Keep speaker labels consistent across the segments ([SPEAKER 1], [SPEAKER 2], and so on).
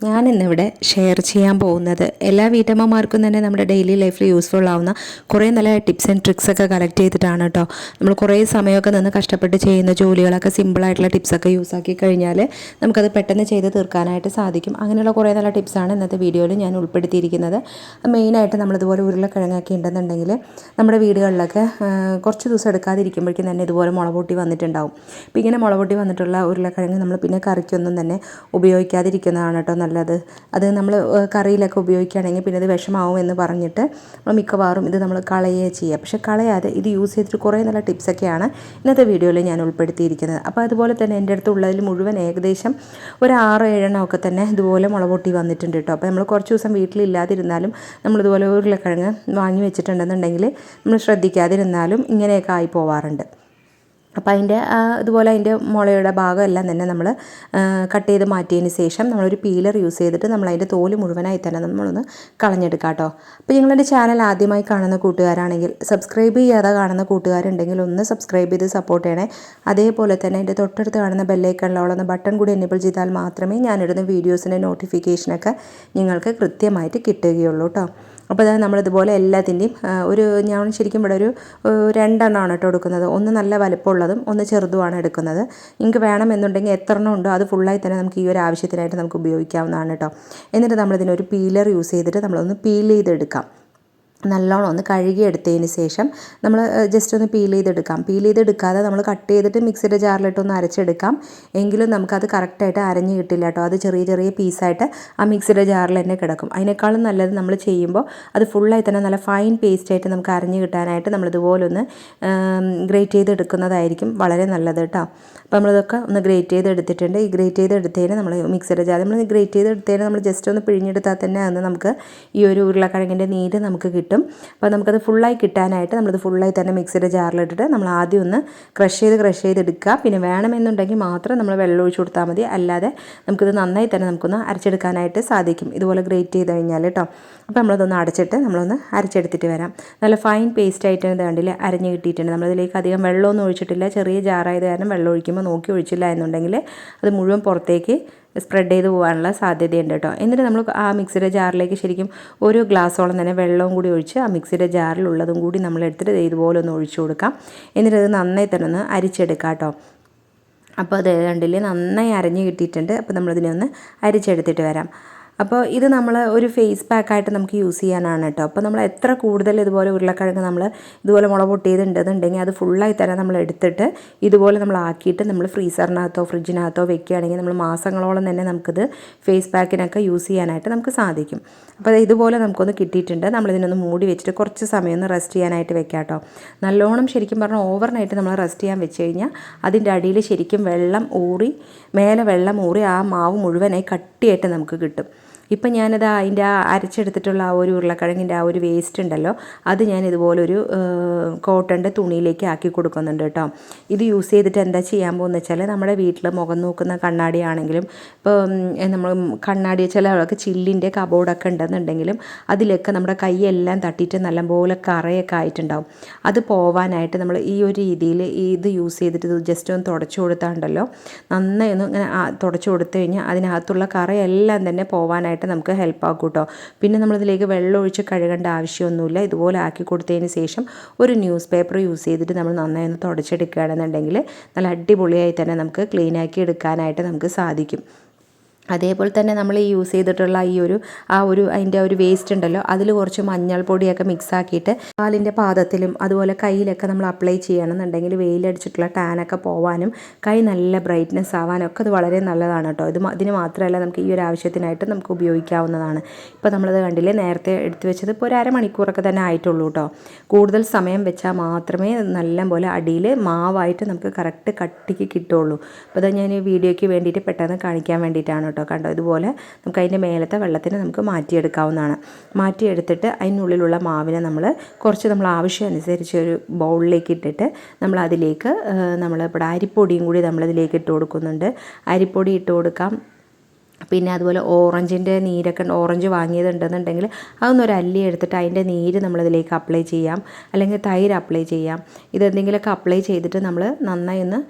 [SPEAKER 1] ഞാൻ ഇന്നിവിടെ ഷെയർ ചെയ്യാൻ പോകുന്നത് എല്ലാ വീട്ടമ്മമാർക്കും തന്നെ നമ്മുടെ ഡെയിലി ലൈഫിൽ യൂസ്ഫുൾ ആവുന്ന കുറേ നല്ല ടിപ്സ് ആൻഡ് ട്രിക്സ് ഒക്കെ കളക്ട് ചെയ്തിട്ടാണ് കേട്ടോ നമ്മൾ കുറേ സമയമൊക്കെ നിന്ന് കഷ്ടപ്പെട്ട് ചെയ്യുന്ന ജോലികളൊക്കെ സിമ്പിളായിട്ടുള്ള ടിപ്സൊക്കെ യൂസ് ആക്കി കഴിഞ്ഞാൽ നമുക്കത് പെട്ടെന്ന് ചെയ്ത് തീർക്കാനായിട്ട് സാധിക്കും. അങ്ങനെയുള്ള കുറേ നല്ല ടിപ്സാണ് ഇന്നത്തെ വീഡിയോയിൽ ഞാൻ ഉൾപ്പെടുത്തിയിരിക്കുന്നത്. മെയിനായിട്ട് നമ്മളിതുപോലെ ഉരുളക്കിഴങ്ങൊക്കെ ഉണ്ടെന്നുണ്ടെങ്കിൽ നമ്മുടെ വീടുകളിലൊക്കെ കുറച്ച് ദിവസം എടുക്കാതിരിക്കുമ്പോഴേക്കും തന്നെ ഇതുപോലെ മുളപൊട്ടി വന്നിട്ടുണ്ടാവും. അപ്പോൾ ഇങ്ങനെ മുളപൊട്ടി വന്നിട്ടുള്ള ഉരുളക്കിഴങ്ങ് നമ്മൾ പിന്നെ കറിക്കൊന്നും തന്നെ ഉപയോഗിക്കാതിരിക്കുന്നതാണ് കേട്ടോ നല്ലത്. അത് നമ്മൾ കറിയിലൊക്കെ ഉപയോഗിക്കുകയാണെങ്കിൽ പിന്നെ അത് വിഷമാവും എന്ന് പറഞ്ഞിട്ട് നമ്മൾ മിക്കവാറും ഇത് നമ്മൾ കളയുകയാണ് ചെയ്യുക. പക്ഷേ കളയാതെ ഇത് യൂസ് ചെയ്തിട്ട് കുറേ നല്ല ടിപ്സൊക്കെയാണ് ഇന്നത്തെ വീഡിയോയിൽ ഞാൻ ഉൾപ്പെടുത്തിയിരിക്കുന്നത്. അപ്പോൾ അതുപോലെ തന്നെ എന്റെ അടുത്തുള്ളതിൽ മുഴുവൻ ഏകദേശം ഒരു ആറ് ഏഴെണ്ണം ഒക്കെ തന്നെ ഇതുപോലെ മുളപൊട്ടി വന്നിട്ടുണ്ട് കേട്ടോ. അപ്പോൾ നമ്മൾ കുറച്ച് ദിവസം വീട്ടിലില്ലാതിരുന്നാലും നമ്മളിതുപോലെ ഉരുളക്കിഴങ്ങ് വാങ്ങി വെച്ചിട്ടുണ്ടെന്നുണ്ടെങ്കിൽ നമ്മൾ ശ്രദ്ധിക്കാതിരുന്നാലും ഇങ്ങനെയൊക്കെ ആയി പോവാറുണ്ട്. അപ്പോൾ അതിന്റെ ഇതുപോലെ അതിന്റെ മുളയുടെ ഭാഗം എല്ലാം തന്നെ നമ്മൾ കട്ട് ചെയ്ത് മാറ്റിയതിന് ശേഷം നമ്മളൊരു പീലർ യൂസ് ചെയ്തിട്ട് നമ്മൾ അതിന്റെ തോൽ മുഴുവനായി തന്നെ നമ്മളൊന്ന് കളഞ്ഞെടുക്കാം കേട്ടോ അപ്പോൾ നിങ്ങളുടെ ചാനൽ ആദ്യമായി കാണുന്ന കൂട്ടുകാരാണെങ്കിൽ സബ്സ്ക്രൈബ് ചെയ്യാതെ കാണുന്ന കൂട്ടുകാരുണ്ടെങ്കിൽ ഒന്ന് സബ്സ്ക്രൈബ് ചെയ്ത് സപ്പോർട്ട് ചെയ്യണേ. അതേപോലെ തന്നെ എന്റെ തൊട്ടടുത്ത് കാണുന്ന ബെല്ലൈക്കണിലുള്ള ബട്ടൺ കൂടി എനേബിൾ ചെയ്താൽ മാത്രമേ ഞാനിടുന്ന വീഡിയോസിന്റെ നോട്ടിഫിക്കേഷനൊക്കെ നിങ്ങൾക്ക് കൃത്യമായിട്ട് കിട്ടുകയുള്ളൂ കേട്ടോ അപ്പോൾ അതായത് നമ്മളിതുപോലെ എല്ലാത്തിന്റെയും ഒരു ഞാൻ ശരിക്കും ഇവിടെ ഒരു രണ്ടെണ്ണമാണ് കേട്ടോ എടുക്കുന്നത്. ഒന്ന് നല്ല വലുപ്പമുള്ളതും ഒന്ന് ചെറുതുമാണ് എടുക്കുന്നത്. നിങ്ങൾക്ക് വേണമെന്നുണ്ടെങ്കിൽ എത്ര എണ്ണം ഉണ്ടോ അത് ഫുള്ളായി തന്നെ നമുക്ക് ഈ ഒരു ആവശ്യത്തിനായിട്ട് നമുക്ക് ഉപയോഗിക്കാവുന്നതാണ് കേട്ടോ. എന്നിട്ട് നമ്മളിതിനൊരു പീലർ യൂസ് ചെയ്തിട്ട് നമ്മളൊന്ന് പീൽ ചെയ്തെടുക്കാം. നല്ലോണം ഒന്ന് കഴുകിയെടുത്തതിന് ശേഷം നമ്മൾ ജസ്റ്റ് ഒന്ന് പീൽ ചെയ്തെടുക്കാം. പീൽ ചെയ്തെടുക്കാതെ നമ്മൾ കട്ട് ചെയ്തിട്ട് മിക്സിയുടെ ജാറിലിട്ടൊന്ന് അരച്ചെടുക്കാം. എങ്കിലും നമുക്കത് കറക്റ്റായിട്ട് അരഞ്ഞ് കിട്ടില്ല കേട്ടോ. അത് ചെറിയ ചെറിയ പീസായിട്ട് ആ മിക്സിയുടെ ജാറിൽ തന്നെ കിടക്കും. അതിനേക്കാളും നല്ലത് നമ്മൾ ചെയ്യുമ്പോൾ അത് ഫുള്ളായി തന്നെ നല്ല ഫൈൻ പേസ്റ്റായിട്ട് നമുക്ക് അരഞ്ഞ് കിട്ടാനായിട്ട് നമ്മളിതുപോലെ ഒന്ന് ഗ്രേറ്റ് ചെയ്തെടുക്കുന്നതായിരിക്കും വളരെ നല്ലത് കേട്ടോ. അപ്പോൾ നമ്മളിതൊക്കെ ഒന്ന് ഗ്രേറ്റ് ചെയ്തെടുത്തിട്ടുണ്ട്. ഈ ഗ്രേറ്റ് ചെയ്തെടുത്തതിന് നമ്മൾ മിക്സിയുടെ ജാർ നമ്മൾ ഗ്രേറ്റ് ചെയ്തെടുത്തതിന് നമ്മൾ ജസ്റ്റ് ഒന്ന് പിഴിഞ്ഞെടുത്താൽ തന്നെ അന്ന് നമുക്ക് ഈ ഒരു ഉരുളക്കിഴങ്ങിന്റെ നീര് നമുക്ക് കിട്ടും. അപ്പോൾ നമുക്കത് ഫുള്ളായി കിട്ടാനായിട്ട് നമ്മളത് ഫുള്ളായി തന്നെ മിക്സിയുടെ ജാറിലിട്ടിട്ട് നമ്മൾ ആദ്യം ഒന്ന് ക്രഷ് ചെയ്ത് ക്രഷ് ചെയ്തെടുക്കുക. പിന്നെ വേണമെന്നുണ്ടെങ്കിൽ മാത്രം നമ്മൾ വെള്ളം ഒഴിച്ച് കൊടുത്താൽ മതി. അല്ലാതെ നമുക്കിത് നന്നായി തന്നെ നമുക്കൊന്ന് അരച്ചെടുക്കാനായിട്ട് സാധിക്കും. ഇതുപോലെ ഗ്രേറ്റ് ചെയ്ത് കഴിഞ്ഞാൽ കേട്ടോ. അപ്പോൾ നമ്മളതൊന്ന് അടച്ചിട്ട് നമ്മളൊന്ന് അരച്ചെടുത്തിട്ട് വരാം. നല്ല ഫൈൻ പേസ്റ്റ് ആയിട്ട് ഇത് വേണ്ടിയിൽ അരഞ്ഞ് കിട്ടിയിട്ടുണ്ട്. നമ്മളതിലേക്ക് അധികം വെള്ളമൊന്നും ഒഴിച്ചിട്ടില്ല. ചെറിയ ജാറായത് കാരണം വെള്ളം ഒഴിക്കുമ്പോൾ നോക്കി ഒഴിച്ചില്ല എന്നുണ്ടെങ്കിൽ അത് മുഴുവൻ പുറത്തേക്ക് സ്പ്രെഡ് ചെയ്ത് പോകാനുള്ള സാധ്യതയുണ്ട് കേട്ടോ. എന്നിട്ട് നമ്മൾ ആ മിക്സിയുടെ ജാറിലേക്ക് ശരിക്കും ഒരു ഗ്ലാസ്സോളം തന്നെ വെള്ളവും കൂടി ഒഴിച്ച് ആ മിക്സിയുടെ ജാറിലുള്ളതും കൂടി നമ്മൾ എടുത്തിട്ട് ഇതുപോലെ ഒന്ന് ഒഴിച്ചു കൊടുക്കാം. എന്നിട്ട് അത് നന്നായി തന്നെ ഒന്ന് അരിച്ചെടുക്കാം കേട്ടോ. അപ്പോൾ അത് കണ്ടില്ലേ നന്നായി അരഞ്ഞ് കിട്ടിയിട്ടുണ്ട്. അപ്പോൾ നമ്മളതിനെ ഒന്ന് അരിച്ചെടുത്തിട്ട് വരാം. അപ്പോൾ ഇത് നമ്മൾ ഒരു ഫേസ് പാക്കായിട്ട് നമുക്ക് യൂസ് ചെയ്യാനാണ് കേട്ടോ അപ്പോൾ നമ്മൾ എത്ര കൂടുതൽ ഇതുപോലെ ഉരുളക്കിഴങ്ങ് നമ്മൾ ഇതുപോലെ മുള പൊട്ടിയതുണ്ടെന്നുണ്ടെങ്കിൽ അത് ഫുള്ളായി തന്നെ നമ്മൾ എടുത്തിട്ട് ഇതുപോലെ നമ്മൾ ആക്കിയിട്ട് നമ്മൾ ഫ്രീസറിനകത്തോ ഫ്രിഡ്ജിനകത്തോ വെക്കുകയാണെങ്കിൽ നമ്മൾ മാസങ്ങളോളം തന്നെ നമുക്കിത് ഫേസ് പാക്കിനൊക്കെ യൂസ് ചെയ്യാനായിട്ട് നമുക്ക് സാധിക്കും. അപ്പോൾ ഇതുപോലെ നമുക്കൊന്ന് കിട്ടിയിട്ടുണ്ട്. നമ്മളിതിനൊന്ന് മൂടി വെച്ചിട്ട് കുറച്ച് സമയം ഒന്ന് റെസ്റ്റ് ചെയ്യാനായിട്ട് വെക്കാം കേട്ടോ നല്ലോണം ശരിക്കും പറഞ്ഞാൽ ഓവർനൈറ്റ് നമ്മൾ റെസ്റ്റ് ചെയ്യാൻ വെച്ച് കഴിഞ്ഞാൽ അതിന്റെ അടിയിൽ ശരിക്കും വെള്ളം ഊറി മേലെ വെള്ളം ഊറി ആ മാവ് മുഴുവനായി കട്ടിയായിട്ട് നമുക്ക് കിട്ടും. ഇപ്പം ഞാനത് അതിന്റെ ആ അരച്ചെടുത്തിട്ടുള്ള ആ ഒരു ഉരുളക്കിഴങ്ങിന്റെ ആ ഒരു വേസ്റ്റ് ഉണ്ടല്ലോ അത് ഞാൻ ഇതുപോലൊരു കോട്ടന്റെ തുണിയിലേക്ക് ആക്കി കൊടുക്കുന്നുണ്ട് കേട്ടോ. ഇത് യൂസ് ചെയ്തിട്ട് എന്താ ചെയ്യാൻ പോകുന്നത് വെച്ചാൽ നമ്മുടെ വീട്ടിൽ മുഖം നോക്കുന്ന കണ്ണാടിയാണെങ്കിലും ഇപ്പോൾ നമ്മൾ കണ്ണാടി ചില ആളൊക്കെ ചില്ലിന്റെ കബോർഡൊക്കെ ഉണ്ടെന്നുണ്ടെങ്കിലും അതിലൊക്കെ നമ്മുടെ കൈയെല്ലാം തട്ടിയിട്ട് നല്ലപോലെ കറയൊക്കെ ആയിട്ടുണ്ടാവും. അത് പോവാനായിട്ട് നമ്മൾ ഈ ഒരു രീതിയിൽ ഇത് യൂസ് ചെയ്തിട്ട് ഇത് ജസ്റ്റ് ഒന്ന് തുടച്ചു കൊടുത്താണ്ടല്ലോ നന്നായി ഒന്ന് ഇങ്ങനെ തുടച്ചു കൊടുത്തു കഴിഞ്ഞാൽ അതിനകത്തുള്ള കറയെല്ലാം തന്നെ പോവാനായിട്ട് നമുക്ക് ഹെൽപ്പ് ആക്കും കേട്ടോ പിന്നെ നമ്മളിതിലേക്ക് വെള്ളം ഒഴിച്ച് കഴുകേണ്ട ആവശ്യമൊന്നുമില്ല. ഇതുപോലെ ആക്കി കൊടുത്തതിന് ശേഷം ഒരു ന്യൂസ് പേപ്പർ യൂസ് ചെയ്തിട്ട് നമ്മൾ നന്നായി ഒന്ന് തുടച്ചെടുക്കുകയാണെന്നുണ്ടെങ്കിൽ നല്ല അടിപൊളിയായി തന്നെ നമുക്ക് ക്ലീനാക്കി എടുക്കാനായിട്ട് നമുക്ക് സാധിക്കും. അതേപോലെ തന്നെ നമ്മൾ ഈ യൂസ് ചെയ്തിട്ടുള്ള ഈ ഒരു ആ ഒരു അതിന്റെ ഒരു വേസ്റ്റ് ഉണ്ടല്ലോ അതിൽ കുറച്ച് മഞ്ഞൾപ്പൊടിയൊക്കെ മിക്സ് ആക്കിയിട്ട് കാലിന്റെ പാദത്തിലും അതുപോലെ കയ്യിലൊക്കെ നമ്മൾ അപ്ലൈ ചെയ്യണമെന്നുണ്ടെങ്കിൽ വെയിലടിച്ചിട്ടുള്ള ടാനൊക്കെ പോവാനും കൈ നല്ല ബ്രൈറ്റ്നെസ് ആവാനൊക്കെ അത് വളരെ നല്ലതാണ് കേട്ടോ. ഇത് അതിന് മാത്രമല്ല നമുക്ക് ഈ ഒരു ആവശ്യത്തിനായിട്ട് നമുക്ക് ഉപയോഗിക്കാവുന്നതാണ്. ഇപ്പോൾ നമ്മളത് കണ്ടില്ലേ നേരത്തെ എടുത്തു വെച്ചത് ഇപ്പോൾ ഒരു അരമണിക്കൂറൊക്കെ തന്നെ ആയിട്ടുള്ളൂ കേട്ടോ. കൂടുതൽ സമയം വെച്ചാൽ മാത്രമേ നല്ല പോലെ അടിയിൽ മാവായിട്ട് നമുക്ക് കറക്റ്റ് കട്ടിക്ക് കിട്ടുള്ളൂ അപ്പോൾ അത് ഞാൻ ഈ വീഡിയോയ്ക്ക് വേണ്ടിയിട്ട് പെട്ടെന്ന് കാണിക്കാൻ വേണ്ടിയിട്ടാണ് കേട്ടോ കണ്ടോ? ഇതുപോലെ നമുക്ക് അതിന്റെ മേലത്തെ വെള്ളത്തിന് നമുക്ക് മാറ്റിയെടുക്കാവുന്നതാണ്. മാറ്റിയെടുത്തിട്ട് അതിനുള്ളിലുള്ള മാവിനെ നമ്മൾ കുറച്ച് നമ്മൾ ആവശ്യം അനുസരിച്ച് ഒരു ബൗളിലേക്ക് ഇട്ടിട്ട് നമ്മൾ അതിലേക്ക് നമ്മൾ ഇവിടെ അരിപ്പൊടിയും കൂടി നമ്മളതിലേക്ക് ഇട്ട് കൊടുക്കുന്നുണ്ട്. അരിപ്പൊടി ഇട്ട് കൊടുക്കാം. പിന്നെ അതുപോലെ ഓറഞ്ചിന്റെ നീരൊക്കെ ഓറഞ്ച് വാങ്ങിയതുണ്ടെന്നുണ്ടെങ്കിൽ അതൊന്ന് ഒരു അല്ലി എടുത്തിട്ട് അതിന്റെ നീര് നമ്മളിതിലേക്ക് അപ്ലൈ ചെയ്യാം. അല്ലെങ്കിൽ തൈര് അപ്ലൈ ചെയ്യാം. ഇതെന്തെങ്കിലുമൊക്കെ അപ്ലൈ ചെയ്തിട്ട് നമ്മൾ നന്നായി ഒന്ന്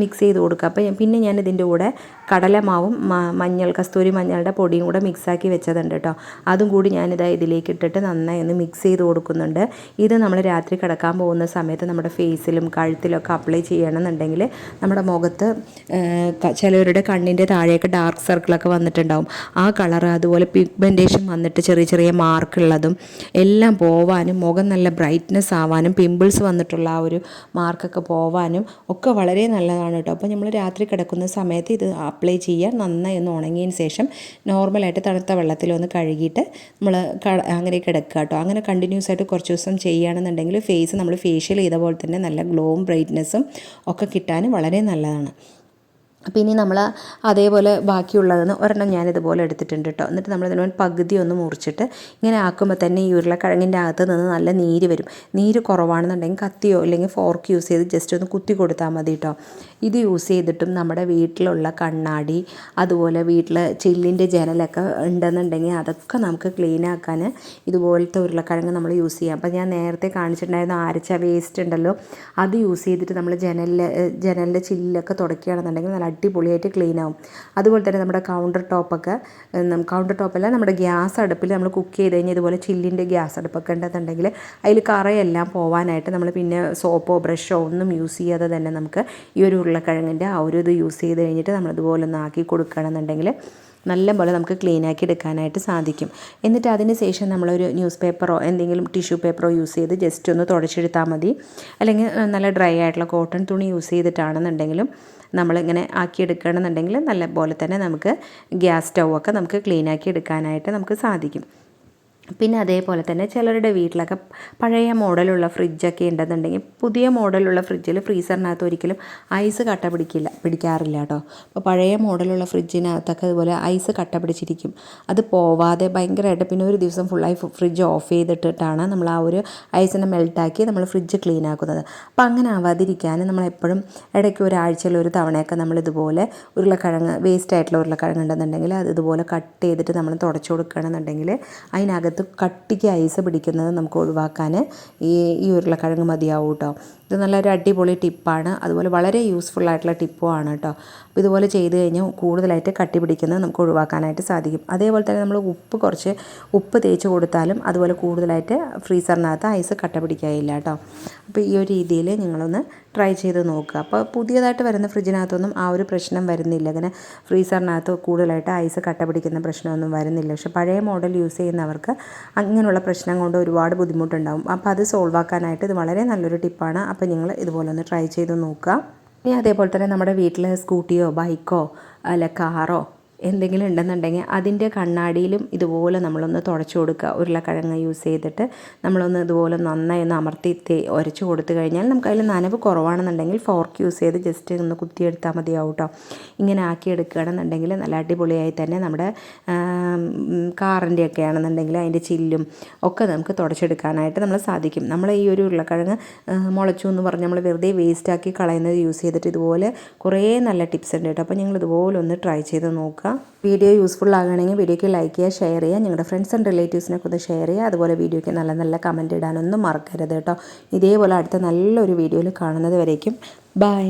[SPEAKER 1] മിക്സ് ചെയ്ത് കൊടുക്കുക. അപ്പോൾ പിന്നെ ഞാൻ ഇതിന്റെ കൂടെ കടലമാവും മഞ്ഞൾ കസ്തൂരി മഞ്ഞളുടെ പൊടിയും കൂടെ മിക്സാക്കി വെച്ചതുണ്ട് കേട്ടോ. അതും കൂടി ഞാനിതാ ഇതിലേക്ക് ഇട്ടിട്ട് നന്നായി ഒന്ന് മിക്സ് ചെയ്ത് കൊടുക്കുന്നുണ്ട്. ഇത് നമ്മൾ രാത്രി കിടക്കാൻ പോകുന്ന സമയത്ത് നമ്മുടെ ഫേസിലും കഴുത്തിലൊക്കെ അപ്ലൈ ചെയ്യണമെന്നുണ്ടെങ്കിൽ നമ്മുടെ മുഖത്ത് ചിലവരുടെ കണ്ണിന്റെ താഴെയൊക്കെ ഡാർക്ക് സർക്കിളൊക്കെ വന്നിട്ടുണ്ടാവും. ആ കളർ അതുപോലെ പിഗ്മെന്റേഷൻ വന്നിട്ട് ചെറിയ ചെറിയ മാർക്കുള്ളതും എല്ലാം പോവാനും മുഖം നല്ല ബ്രൈറ്റ്നെസ് ആവാനും പിമ്പിൾസ് വന്നിട്ടുള്ള ആ ഒരു മാർക്കൊക്കെ പോവാനും ഒക്കെ വളരെ നല്ലതാണ് കേട്ടോ. അപ്പോൾ നമ്മൾ രാത്രി കിടക്കുന്ന സമയത്ത് ഇത് അപ്ലൈ ചെയ്യുക. നന്നായി ഒന്ന് ഉണങ്ങിയതിന് ശേഷം നോർമലായിട്ട് തണുത്ത വെള്ളത്തിൽ ഒന്ന് കഴുകിയിട്ട് നമ്മൾ അങ്ങനെ കിടക്കുക കേട്ടോ. അങ്ങനെ കണ്ടിന്യൂസ് ആയിട്ട് കുറച്ച് ദിവസം ചെയ്യുകയാണെന്നുണ്ടെങ്കിൽ ഫേസ് നമ്മൾ ഫേഷ്യൽ ചെയ്ത പോലെ തന്നെ നല്ല ഗ്ലോവും ബ്രൈറ്റ്നെസ്സും ഒക്കെ കിട്ടാനും വളരെ നല്ലതാണ്. അപ്പോൾ ഇനി നമ്മൾ അതേപോലെ ബാക്കിയുള്ളതെന്ന് ഒരെണ്ണം ഞാനിതുപോലെ എടുത്തിട്ടുണ്ട് കേട്ടോ എന്നിട്ട് നമ്മൾ ഇതിന് പകുതി ഒന്ന് മുറിച്ചിട്ട് ഇങ്ങനെ ആക്കുമ്പോൾ തന്നെ ഈ ഉരുളക്കിഴങ്ങിന്റെ അകത്ത് നിന്ന് നല്ല നീര് വരും. നീര് കുറവാണെന്നുണ്ടെങ്കിൽ കത്തിയോ അല്ലെങ്കിൽ ഫോർക്ക് യൂസ് ചെയ്ത് ജസ്റ്റ് ഒന്ന് കുത്തി കൊടുത്താൽ മതി കേട്ടോ ഇത് യൂസ് ചെയ്തിട്ടും നമ്മുടെ വീട്ടിലുള്ള കണ്ണാടി അതുപോലെ വീട്ടിൽ ചില്ലിന്റെ ജനലൊക്കെ ഉണ്ടെന്നുണ്ടെങ്കിൽ അതൊക്കെ നമുക്ക് ക്ലീൻ ആക്കാൻ ഇതുപോലത്തെ ഉരുളക്കിഴങ്ങ് നമ്മൾ യൂസ് ചെയ്യാം. അപ്പോൾ ഞാൻ നേരത്തെ കാണിച്ചിട്ടുണ്ടായിരുന്ന ആരച്ച വേസ്റ്റ് ഉണ്ടല്ലോ അത് യൂസ് ചെയ്തിട്ട് നമ്മൾ ജനലിൽ ജനലിന്റെ ചില്ലിലൊക്കെ തുടക്കുകയാണെന്നുണ്ടെങ്കിൽ നല്ല അടിപൊളിയായിട്ട് ക്ലീൻ ആവും. അതുപോലെ തന്നെ നമ്മുടെ കൗണ്ടർ ടോപ്പൊക്കെ കൗണ്ടർ ടോപ്പല്ല നമ്മുടെ ഗ്യാസ് അടുപ്പിൽ നമ്മൾ കുക്ക് ചെയ്ത് കഴിഞ്ഞാൽ ഇതുപോലെ ചില്ലിന്റെ ഗ്യാസ് അടുപ്പൊക്കെ ഉണ്ടെന്നുണ്ടെങ്കിൽ അതിൽ കറയെല്ലാം പോവാനായിട്ട് നമ്മൾ പിന്നെ സോപ്പോ ബ്രഷോ ഒന്നും യൂസ് ചെയ്യാതെ തന്നെ നമുക്ക് ഈ ഒരു ഉരുളക്കിഴങ്ങിന്റെ ആ ഒരു ഇത് യൂസ് ചെയ്ത് കഴിഞ്ഞിട്ട് നമ്മളിതുപോലെ ഒന്ന് ആക്കി കൊടുക്കുകയാണെന്നുണ്ടെങ്കിൽ നല്ലപോലെ നമുക്ക് ക്ലീൻ ആക്കി എടുക്കാനായിട്ട് സാധിക്കും. എന്നിട്ട് അതിന് ശേഷം നമ്മളൊരു ന്യൂസ് പേപ്പറോ എന്തെങ്കിലും ടിഷ്യൂ പേപ്പറോ യൂസ് ചെയ്ത് ജസ്റ്റ് ഒന്ന് തുടച്ചെടുത്താൽ മതി. അല്ലെങ്കിൽ നല്ല ഡ്രൈ ആയിട്ടുള്ള കോട്ടൺ തുണി യൂസ് ചെയ്തിട്ടാണെന്നുണ്ടെങ്കിലും നമ്മളിങ്ങനെ ആക്കിയെടുക്കുകയാണെന്നുണ്ടെങ്കിൽ നല്ല പോലെ തന്നെ നമുക്ക് ഗ്യാസ് സ്റ്റൗ ഒക്കെ നമുക്ക് ക്ലീൻ ആക്കി എടുക്കാനായിട്ട് നമുക്ക് സാധിക്കും. പിന്നെ അതേപോലെ തന്നെ ചിലരുടെ വീട്ടിലൊക്കെ പഴയ മോഡലുള്ള ഫ്രിഡ്ജൊക്കെ ഉണ്ടെന്നുണ്ടെങ്കിൽ പുതിയ മോഡലുള്ള ഫ്രിഡ്ജിൽ ഫ്രീസറിനകത്ത് ഒരിക്കലും ഐസ് കട്ട പിടിക്കില്ല പിടിക്കാറില്ല കേട്ടോ. അപ്പോൾ പഴയ മോഡലുള്ള ഫ്രിഡ്ജിനകത്തൊക്കെ അതുപോലെ ഐസ് കട്ട പിടിച്ചിരിക്കും. അത് പോവാതെ ഭയങ്കരമായിട്ട് പിന്നെ ഒരു ദിവസം ഫുള്ളായി ഫ്രിഡ്ജ് ഓഫ് ചെയ്തിട്ടിട്ടാണ് നമ്മൾ ആ ഒരു ഐസിനെ മെൽട്ടാക്കി നമ്മൾ ഫ്രിഡ്ജ് ക്ലീൻ ആക്കുന്നത്. അപ്പോൾ അങ്ങനെ ആവാതിരിക്കാൻ നമ്മളെപ്പോഴും ഇടയ്ക്ക് ഒരാഴ്ചയിൽ ഒരു തവണയൊക്കെ നമ്മൾ ഇതുപോലെ ഉരുളക്കിഴങ്ങ് വേസ്റ്റ് ആയിട്ടുള്ള ഉരുളക്കിഴങ്ങ് ഉണ്ടെന്നുണ്ടെങ്കിൽ അത് ഇതുപോലെ കട്ട് ചെയ്തിട്ട് നമ്മൾ തുടച്ചു കൊടുക്കുകയാണെന്നുണ്ടെങ്കിൽ അതിനകത്ത് കട്ടിക്ക് ഐസ് പിടിക്കുന്നത് നമുക്ക് ഒഴിവാക്കാൻ ഈ ഈ ഉരുളക്കിഴങ്ങ് മതിയാവും കേട്ടോ. ഇത് നല്ലൊരു അടിപൊളി ടിപ്പാണ്. അതുപോലെ വളരെ യൂസ്ഫുൾ ആയിട്ടുള്ള ടിപ്പുമാണ് കേട്ടോ. അപ്പോൾ ഇതുപോലെ ചെയ്ത് കഴിഞ്ഞാൽ കൂടുതലായിട്ട് കട്ടി പിടിക്കുന്നത് നമുക്ക് ഒഴിവാക്കാനായിട്ട് സാധിക്കും. അതേപോലെ തന്നെ നമ്മൾ ഉപ്പ് കുറച്ച് ഉപ്പ് തേച്ച് കൊടുത്താലും അതുപോലെ കൂടുതലായിട്ട് ഫ്രീസറിനകത്ത് ഐസ് കട്ട പിടിക്കുകയില്ല കേട്ടോ. അപ്പോൾ ഈ ഒരു രീതിയിൽ നിങ്ങളൊന്ന് ട്രൈ ചെയ്ത് നോക്കുക. അപ്പോൾ പുതിയതായിട്ട് വരുന്ന ഫ്രിഡ്ജിനകത്തൊന്നും ആ ഒരു പ്രശ്നം വരുന്നില്ല. അങ്ങനെ ഫ്രീസറിനകത്ത് കൂടുതലായിട്ട് ഐസ് കട്ട പിടിക്കുന്ന പ്രശ്നമൊന്നും വരുന്നില്ല. പക്ഷെ പഴയ മോഡൽ യൂസ് ചെയ്യുന്നവർക്ക് അങ്ങനെയുള്ള പ്രശ്നം കൊണ്ട് ഒരുപാട് ബുദ്ധിമുട്ടുണ്ടാവും. അപ്പോൾ അത് സോൾവ് ആക്കാനായിട്ട് ഇത് വളരെ നല്ലൊരു ടിപ്പാണ് അപ്പോൾ നിങ്ങൾ ഇതുപോലെ ഒന്ന് ട്രൈ ചെയ്ത് നോക്കുക. ഇനി അതേപോലെ തന്നെ നമ്മുടെ വീട്ടിൽ സ്കൂട്ടിയോ ബൈക്കോ അല്ല കാറോ എന്തെങ്കിലും ഉണ്ടെന്നുണ്ടെങ്കിൽ അതിന്റെ കണ്ണാടിയിലും ഇതുപോലെ നമ്മളൊന്ന് തുടച്ചു കൊടുക്കുക. ഉരുളക്കിഴങ്ങ് യൂസ് ചെയ്തിട്ട് നമ്മളൊന്ന് ഇതുപോലെ നന്നായി ഒന്ന് അമർത്തി ഉരച്ചു കൊടുത്തു കഴിഞ്ഞാൽ നമുക്ക് അതിൽ നനവ് കുറവാണെന്നുണ്ടെങ്കിൽ ഫോർക്ക് യൂസ് ചെയ്ത് ജസ്റ്റ് ഒന്ന് കുത്തിയെടുത്താൽ മതിയാവും കേട്ടോ ഇങ്ങനെ ആക്കി എടുക്കുകയാണെന്നുണ്ടെങ്കിൽ നല്ല അടിപൊളിയായി തന്നെ നമ്മുടെ കാറിന്റെ ഒക്കെ ആണെന്നുണ്ടെങ്കിൽ അതിന്റെ ചില്ലും ഒക്കെ നമുക്ക് തുടച്ചെടുക്കാനായിട്ട് നമ്മൾ സാധിക്കും. നമ്മൾ ഈ ഒരു ഉരുളക്കിഴങ്ങ് മുളച്ചു എന്ന് പറഞ്ഞ് നമ്മൾ വെറുതെ വേസ്റ്റാക്കി കളയുന്നത് യൂസ് ചെയ്തിട്ട് ഇതുപോലെ കുറേ നല്ല ടിപ്സ് ഉണ്ട് കേട്ടോ അപ്പോൾ നിങ്ങൾ ഇതുപോലെ ഒന്ന് ട്രൈ ചെയ്ത് നോക്കുക. വീഡിയോ യൂസ്ഫുൾ ആകുകയാണെങ്കിൽ വീഡിയോയ്ക്ക് ലൈക്ക് ചെയ്യുക ഷെയർ ചെയ്യുക നിങ്ങളുടെ ഫ്രണ്ട്സ് ആൻഡ് റിലേറ്റീവ്സിനൊക്കെ ഒന്ന് ഷെയർ ചെയ്യുക. അതുപോലെ വീഡിയോയ്ക്ക് നല്ല നല്ല കമന്റ് ഇടാനൊന്നും മറക്കരുത് കേട്ടോ. ഇതേപോലെ അടുത്ത നല്ലൊരു വീഡിയോയിൽ കാണുന്നത് വരേക്കും. ബൈ